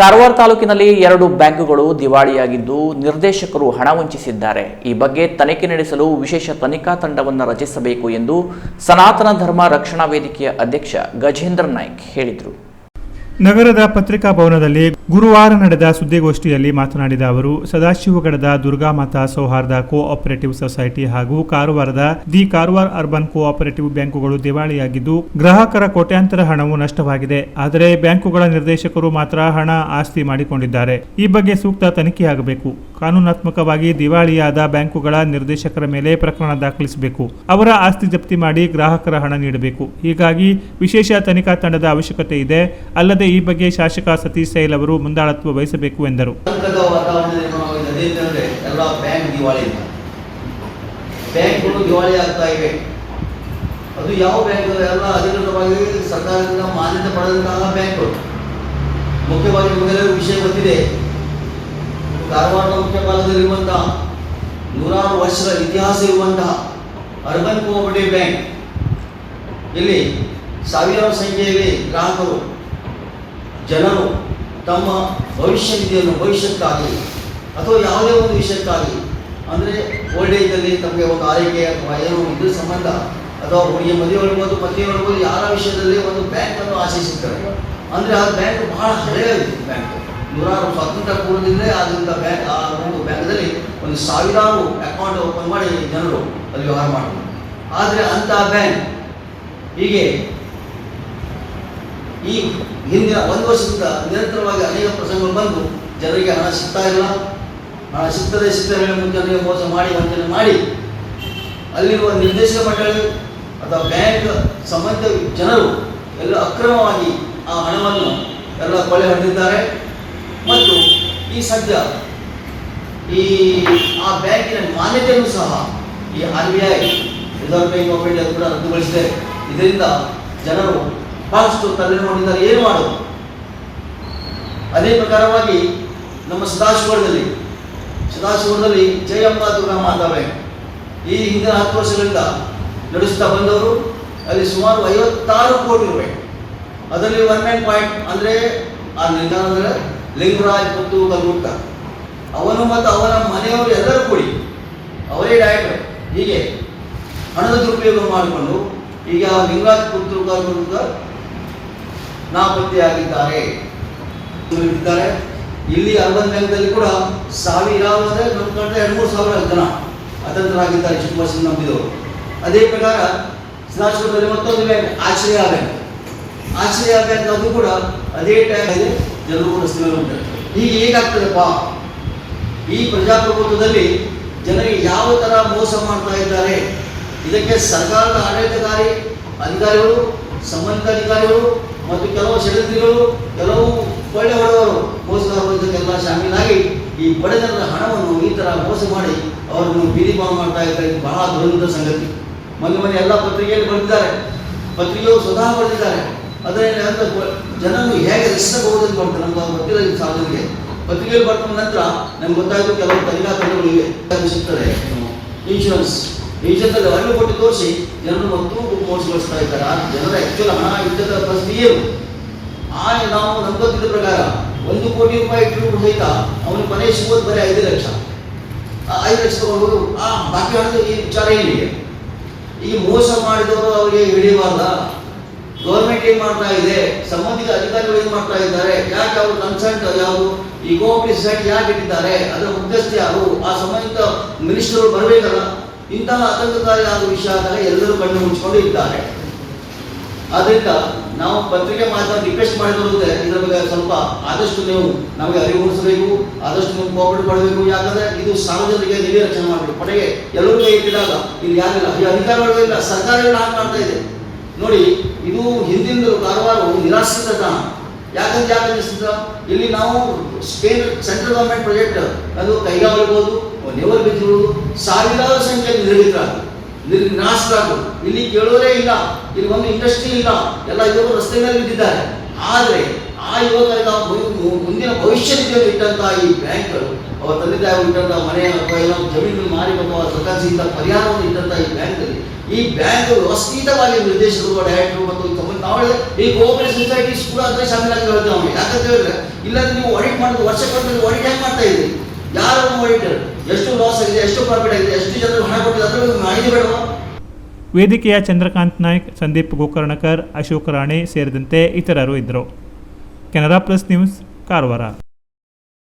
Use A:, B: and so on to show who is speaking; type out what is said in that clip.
A: ಕಾರವಾರ ತಾಲೂಕಿನಲ್ಲಿ ಎರಡು ಬ್ಯಾಂಕುಗಳು ದಿವಾಳಿಯಾಗಿದ್ದು ನಿರ್ದೇಶಕರು ಹಣ ವಂಚಿಸಿದ್ದಾರೆ. ಈ ಬಗ್ಗೆ ತನಿಖೆ ನಡೆಸಲು ವಿಶೇಷ ತನಿಖಾ ತಂಡವನ್ನು ರಚಿಸಬೇಕು ಎಂದು ಸನಾತನ ಧರ್ಮ ರಕ್ಷಣಾ ವೇದಿಕೆಯ ಅಧ್ಯಕ್ಷ ಗಜೇಂದ್ರ ನಾಯ್ಕ್ ಹೇಳಿದರು.
B: ನಗರದ ಪತ್ರಿಕಾ ಭವನದಲ್ಲಿ ಗುರುವಾರ ನಡೆದ ಸುದ್ದಿಗೋಷ್ಠಿಯಲ್ಲಿ ಮಾತನಾಡಿದ ಅವರು ಸದಾಶಿವಗಡದ ದುರ್ಗಾಮಾತಾ ಸೌಹಾರ್ದ ಕೋ ಆಪರೇಟಿವ್ ಸೊಸೈಟಿ ಹಾಗೂ ಕಾರವಾರದ the Karwar urban co operative ಬ್ಯಾಂಕುಗಳು ದಿವಾಳಿಯಾಗಿದ್ದು, ಗ್ರಾಹಕರ ಕೋಟ್ಯಾಂತರ ಹಣವು ನಷ್ಟವಾಗಿದೆ. ಆದರೆ ಬ್ಯಾಂಕುಗಳ ನಿರ್ದೇಶಕರು ಮಾತ್ರ ಹಣ ಆಸ್ತಿ ಮಾಡಿಕೊಂಡಿದ್ದಾರೆ. ಈ ಬಗ್ಗೆ ಸೂಕ್ತ ತನಿಖೆಯಾಗಬೇಕು ಕಾನೂನಾತ್ಮಕವಾಗಿ ದಿವಾಳಿಯಾದ ಬ್ಯಾಂಕುಗಳ ನಿರ್ದೇಶಕರ ಮೇಲೆ ಪ್ರಕರಣ ದಾಖಲಿಸಬೇಕು. ಅವರ ಆಸ್ತಿ ಜಪ್ತಿ ಮಾಡಿ ಗ್ರಾಹಕರ ಹಣ ನೀಡಬೇಕು. ಹೀಗಾಗಿ ವಿಶೇಷ ತನಿಖಾ ತಂಡದ ಅವಶ್ಯಕತೆ ಇದೆ. ಅಲ್ಲದೆ ಈ ಬಗ್ಗೆ ಶಾಸಕ ಸತೀಶ್ ಸೈಲ್ ಅವರು ಮುಂದಾಳತ್ವ ವಹಿಸಬೇಕು ಎಂದರು.
C: ಬ್ಯಾಂಕ್ ಬ್ಯಾಂಕ್ಗಳು ದಿವಾಳಿ ಆಗ್ತಾ ಇವೆ. ಅದು ಯಾವ ಬ್ಯಾಂಕ್ ಎಲ್ಲ ಅಧಿಕೃತವಾಗಿ ಸರ್ಕಾರದಿಂದ ಮಾನ್ಯತೆ ಪಡೆದಂತಹ ಬ್ಯಾಂಕ್ಗಳು. ಮುಖ್ಯವಾಗಿ ನಿಮಗೆಲ್ಲರಿಗೂ ವಿಷಯ ಗೊತ್ತಿದೆ. ಧಾರವಾಡದ ಮುಖ್ಯ ನೂರಾರು ವರ್ಷದ ಇತಿಹಾಸ ಇರುವಂತಹ ಅರ್ಬನ್ ಕೋಆಪರೇಟಿವ್ ಬ್ಯಾಂಕ್. ಇಲ್ಲಿ ಸಾವಿರಾರು ಸಂಖ್ಯೆಯಲ್ಲಿ ಗ್ರಾಹಕರು ಜನರು ತಮ್ಮ ಭವಿಷ್ಯ ನಿಧಿಯನ್ನು ಭವಿಷ್ಯಕ್ಕಾಗಿ ಅಥವಾ ಯಾವುದೇ ಒಂದು ವಿಷಯಕ್ಕಾಗಿ ಅಂದರೆ ಓಲ್ಡ್ ಏಜಲ್ಲಿ ತಮಗೆ ಒಂದು ಆರೈಕೆ ಅಥವಾ ಏನೋ ಇದ್ರ ಸಂಬಂಧ ಅಥವಾ ಹುಡುಗಿಯ ಮದುವೆ ಇರ್ಬೋದು ಯಾರ ವಿಷಯದಲ್ಲಿ ಒಂದು ಬ್ಯಾಂಕನ್ನು ಆಶಿಸುತ್ತಾರೆ ಅಂದರೆ ಆ ಬ್ಯಾಂಕ್ ಬಹಳ ಹಳೆಯ ಬ್ಯಾಂಕ್ ನೂರಾರು ಸ್ವಾತಂತ್ರ್ಯ ಪೂರ್ವದಿಂದಲೇ ಆದ್ದರಿಂದ ಬ್ಯಾಂಕ್ ಆ ಒಂದು ಬ್ಯಾಂಕ್ದಲ್ಲಿ ಒಂದು ಸಾವಿರಾರು ಅಕೌಂಟ್ ಓಪನ್ ಮಾಡಿ ಜನರು ಅಲ್ಲಿ ವ್ಯವಹಾರ ಮಾಡ್ತಾರೆ ಆದರೆ ಅಂಥ ಬ್ಯಾಂಕ್ ಹೀಗೆ ಈ ಹಿಂದಿನ ಒಂದು ವರ್ಷದಿಂದ ನಿರಂತರವಾಗಿ ಅನೇಕ ಪ್ರಸಂಗಗಳು ಬಂದು ಜನರಿಗೆ ಹಣ ಸಿಗ್ತಾ ಇಲ್ಲ ಹಣ ಸಿಗ್ತದೆ ಸಿಗ್ತದೆ ಜನರಿಗೆ ಮೋಸ ಮಾಡಿ, ವಂಚನೆ ಮಾಡಿ. ಅಲ್ಲಿರುವ ನಿರ್ದೇಶಕ ಮಂಡಳಿ ಅಥವಾ ಬ್ಯಾಂಕ್ ಸಂಬಂಧ ಜನರು ಎಲ್ಲ ಅಕ್ರಮವಾಗಿ ಆ ಹಣವನ್ನು ಎಲ್ಲ ಕೊಳೆ ಹೊಡೆದಿದ್ದಾರೆ ಮತ್ತು ಈ ಸದ್ಯ ಈ, ಆ ಬ್ಯಾಂಕಿನ ಮಾನ್ಯತೆಯನ್ನು ಸಹ ಈ R B I, reserve bank of India ಕೂಡ ರದ್ದುಗೊಳಿಸಿದೆ. ಇದರಿಂದ ಜನರು ಬಹಳಷ್ಟು ತಲೆನೋಡಿದ್ದಾರೆ ಏನು ಮಾಡೋದು. ಅದೇ ಪ್ರಕಾರವಾಗಿ ನಮ್ಮ ಸದಾಶಿವರದಲ್ಲಿ ಸದಾಶಿವರದಲ್ಲಿ ಜಯಮ್ಮ ದುರ್ಗಾ ಮಾತಾವೆ ಈ ಹಿಂದಿನ ಹತ್ತು ವರ್ಷಗಳಿಂದ ನಡೆಸ್ತಾ ಬಂದವರು ಅಲ್ಲಿ ಸುಮಾರು ಐವತ್ತಾರು ಕೋಟಿ ರೂಪಾಯಿ. ಅದರಲ್ಲಿ ಒನ್ ನೈನ್ ಪಾಯಿಂಟ್ ಅಂದರೆ ಆ ನಿಲ್ದಾಣ ಅಂದರೆ ಲಿಂಗರಾಜ್ ಮತ್ತು ಕಲ್ಗುಟ್ಟ ಅವನು ಮತ್ತು ಅವನ ಮನೆಯವರು ಎಲ್ಲರೂ ಕೂಡಿ, ಅವರೇ ಡೈರೆಕ್ಟರ್ ಹೀಗೆ ಹಣದ ದುರುಪಯೋಗ ಮಾಡಿಕೊಂಡು ಈಗ ಲಿಂಗರಾಜ್ ಕಲ್ಗುಟ್ಟ ನಾಪತ್ತೆಯಾಗಿದ್ದಾರೆ. ಇದ್ದಾರೆ. ಇಲ್ಲಿ ಅರ್ಬನ್ ಬ್ಯಾಂಕ್ದಲ್ಲಿ ಕೂಡ ಸಾವಿರಾರು ಅಂದರೆ ನಮ್ಮ ಎರಡು ಮೂರು ಸಾವಿರ ಜನ ಅತಂತ್ರರಾಗಿದ್ದಾರೆ ವರ್ಷ ನಂಬಿದವರು ಅದೇ ಪ್ರಕಾರ ಸದಾಶಿವದಲ್ಲಿ ಮತ್ತೊಂದು ಬ್ಯಾಂಕ್ ಆಶ್ರಯ ಬ್ಯಾಂಕ್ ಆಶ್ರಯ ಬ್ಯಾಂಕ್ ಅದು ಕೂಡ ಅದೇ ಟೈಮ್ ಇದೆ ಜನರು ಕೂಡ ಸ್ಥಿರ ಹೀಗೆ ಹೇಗಾಗ್ತದಪ್ಪ? ಈ ಪ್ರಜಾಪ್ರಭುತ್ವದಲ್ಲಿ ಜನರಿಗೆ ಯಾವ ಥರ ಮೋಸ ಮಾಡ್ತಾ ಇದ್ದಾರೆ? ಇದಕ್ಕೆ ಸರ್ಕಾರದ ಆಡಳಿತಕಾರಿ ಅಧಿಕಾರಿಗಳು, ಸಂಬಂಧಿತ ಅಧಿಕಾರಿಗಳು ಮತ್ತು ಕೆಲವು ಷಡ್ಯಂತ್ರಿಗಳು ಕೆಲವು ಕೊಳ್ಳೆ ಹೊಡೆದವರು ಮೋಸಗಾರರು ಇದಕ್ಕೆಲ್ಲ ಶಾಮೀಲಾಗಿ ಈ ಜನರ ಹಣವನ್ನು ಈ ಥರ ಮೋಸ ಮಾಡಿ ಅವರನ್ನು ಬೀದಿ ಬಾಂಬ್ ಮಾಡ್ತಾ ಇದ್ದಾರೆ ಬಹಳ ದುರಂತ ಸಂಗತಿ. ಮೊನ್ನೆ ಮೊನ್ನೆ ಎಲ್ಲ ಪತ್ರಿಕೆಯಲ್ಲಿ ಬರೆದಿದ್ದಾರೆ. ಪತ್ರಿಕೆಯವರು ಸ್ವತಃ ಬರೆದಿದ್ದಾರೆ. ಅದರಲ್ಲಿ ಅಂತ ಜನರು ಹೇಗೆ ರಕ್ಷಿಸಬಹುದು ಅಂತ ಬರ್ತಾರೆ ನಮ್ಗೆ ಗೊತ್ತಿಲ್ಲ ಸಾರ್ವಜನಿಗೆ ಪತ್ರಿಕೆಯಲ್ಲಿ ಬರ್ತ ನಂತರ ನಮ್ಗೆ ಗೊತ್ತಾಯಿತು ಕೆಲವು ತನಿಖಾ ತಂಡಗಳು ಇವೆ. ಸಿಗ್ತದೆ? ಇನ್ಶೂರೆನ್ಸ್ ಇನ್ಶೂರೆನ್ಸ್ ಅರಿವು ಕೊಟ್ಟು ತೋರಿಸಿ, ಜನರು ಮತ್ತು ಮೋಸಗೊಳಿಸ್ತಾ ಇದ್ದಾರೆ. ಆ ಜನರ ಆಕ್ಚುಲ್ ಹಣ ಇದ್ದದ ಪರಿಸ್ಥಿತಿ ಏನು? ಆ ನಾವು ನಮ್ಗೆ ಗೊತ್ತಿದ್ದ ಪ್ರಕಾರ ಒಂದು ಕೋಟಿ ರೂಪಾಯಿ ಇಟ್ಟರು ಸಹಿತ ಅವನು ಮನೆ ಸಿಗೋದು ಬರೀ ಐದು ಲಕ್ಷ. ಆ ಐದು ಲಕ್ಷ ತಗೊಂಡು ಆ, ಬಾಕಿ ಹಣದ ಈ ವಿಚಾರ ಏನಿದೆ? ಈ ಮೋಸ ಮಾಡಿದವರು ಅವರಿಗೆ ಹಿಡಿಯಬಾರ್ದ ಗೌರ್ಮೆಂಟ್ ಏನ್ ಮಾಡ್ತಾ ಇದೆ? ಸಂಬಂಧಿತ ಅಧಿಕಾರಿಗಳು ಏನ್ ಮಾಡ್ತಾ ಇದ್ದಾರೆ? ಯಾಕೆ ಅವರು ಕನ್ಸಲ್ಟ್ ಯಾವುದು? ಈ ಕೋಆಪರೇಟಿವ್ ಸೊಸೈಟಿ ಯಾಕೆ ಇಟ್ಟಿದ್ದಾರೆ? ಅದರ ಮುಖ್ಯಸ್ಥ ಯಾರು? ಆ ಸಂಬಂಧಿತ ಮಿನಿಸ್ಟರ್ ಬರಬೇಕಲ್ಲ. ಇಂತಹ ಆತಂಕಕಾರಿ ಆದ ವಿಷಯ ಆದಾಗ ಎಲ್ಲರೂ ಕಣ್ಣು ಮುಚ್ಚಿಕೊಂಡು ಇದ್ದಾರೆ. ಆದ್ರಿಂದ ನಾವು ಪತ್ರಿಕೆ ಮಾಧ್ಯಮ ರಿಕ್ವೆಸ್ಟ್ ಮಾಡಿದ್ರೆ ಇದರ ಬಗ್ಗೆ ಸ್ವಲ್ಪ ಆದಷ್ಟು ನೀವು ನಮಗೆ ಅರಿವು ಮೂಡಿಸಬೇಕು, ಆದಷ್ಟು ನೀವು ಕೋಪರೇಟ್ ಮಾಡಬೇಕು ಯಾಕಂದ್ರೆ ಇದು ಸಾರ್ವಜನಿಕ ನಿಧಿ ರಕ್ಷಣೆ ಮಾಡಬೇಕು. ಕೊನೆಗೆ ಎಲ್ಲರೂ ಕೈ ಇಟ್ಟಿದಾಗ ಇಲ್ಲಿ ಯಾರಿಲ್ಲ, ಈ ಅಧಿಕಾರಿಗಳಿಲ್ಲ ಸರ್ಕಾರಗಳು ಹಾಗೆ ಮಾಡ್ತಾ ಇದೆ. ನೋಡಿ, ಇದು ಹಿಂದಿನ ಕಾರವಾರ ನಿರಾಶ್ರಿತ ತಾಣ. ಯಾಕಂದ್ರೆ ಯಾಕೆ ಇಲ್ಲಿ ನಾವು ಸ್ಪೇನ್ ಸೆಂಟ್ರಲ್ ಗವರ್ಮೆಂಟ್ ಪ್ರಾಜೆಕ್ಟ್ ಅದು ಕೈಗಾರಿರ್ಬೋದು ನೆವರ್ ಬಿದ್ರು ಸಾವಿರಾರು ಸಂಖ್ಯೆಯಲ್ಲಿ ನಿರ್ ನಾಶರಾದರು ಇಲ್ಲಿ ಕೇಳೋರೇ ಇಲ್ಲ, ಇಲ್ಲಿ ಒಂದು ಇಂಡಸ್ಟ್ರಿ ಇಲ್ಲ, ಎಲ್ಲ ಯುವಕರು ರಸ್ತೆ ಮೇಲೆ ಬಿದ್ದಿದ್ದಾರೆ. ಆದರೆ, ಆ ಭವಿ- ಮುಂದಿನ ಭವಿಷ್ಯದಲ್ಲಿ ಇಟ್ಟಂತಹ ಈ ಬ್ಯಾಂಕ್ಗಳು, ಅವರ ತಂದೆ ತಾಯಿ ಇಟ್ಟಂತಹ ಮನೆ ಅಥವಾ ಏನೋ ಜಮೀನು ಮಾರಿ ಅಥವಾ ಸರ್ಕಾರ ಸಿಗಿದ ಪರಿಹಾರವನ್ನು ಇಟ್ಟಂತಹ ಈ ಬ್ಯಾಂಕಲ್ಲಿ ಈ ಬ್ಯಾಂಕ್ ವ್ಯವಸ್ಥಿತವಾಗಿ ನಿರ್ದೇಶಕರು ಡೈರೆಕ್ಟರ್ ಮತ್ತು ನಾವೇ ಈ ಕೋಆಪರೇಟಿವ್ ಸೊಸೈಟೀಸ್ ಕೂಡ ಅದ್ರ ಶಾಮೀಲಾಗಿ ಹೇಳ್ತೇವೆ ಯಾಕಂತ ಹೇಳಿದ್ರೆ, ಇಲ್ಲಾಂದ್ರೆ ನೀವು ಆಡಿಟ್ ಮಾಡಿದ್ರೆ ವರ್ಷಕ್ಕೊಂದು ಆಡಿಟ್ ಹೆಂಗ್ ಮಾಡ್ತಾ ಇದ್ದೀರಿ? ಯಾರು ಆಡಿಟರ್ ಎಷ್ಟು ಲಾಸ್ ಆಗಿದೆ, ಎಷ್ಟು ಪ್ರಾಫಿಟ್ ಆಗಿದೆ, ಎಷ್ಟು ಜನರು ಹಣ ಕೊಟ್ಟಿದ್ದಾರೆ ಮಾಹಿತಿ ಬೇಡವಾ
B: ವೇದಿಕೆಯ ಚಂದ್ರಕಾಂತ್ ನಾಯ್ಕ್, ಸಂದೀಪ್ ಗೋಕರ್ಣಕರ್, ಅಶೋಕ್ ರಾಣೆ ಸೇರಿದಂತೆ ಇತರರು ಇದ್ದರು. Canara plus news, Karwar.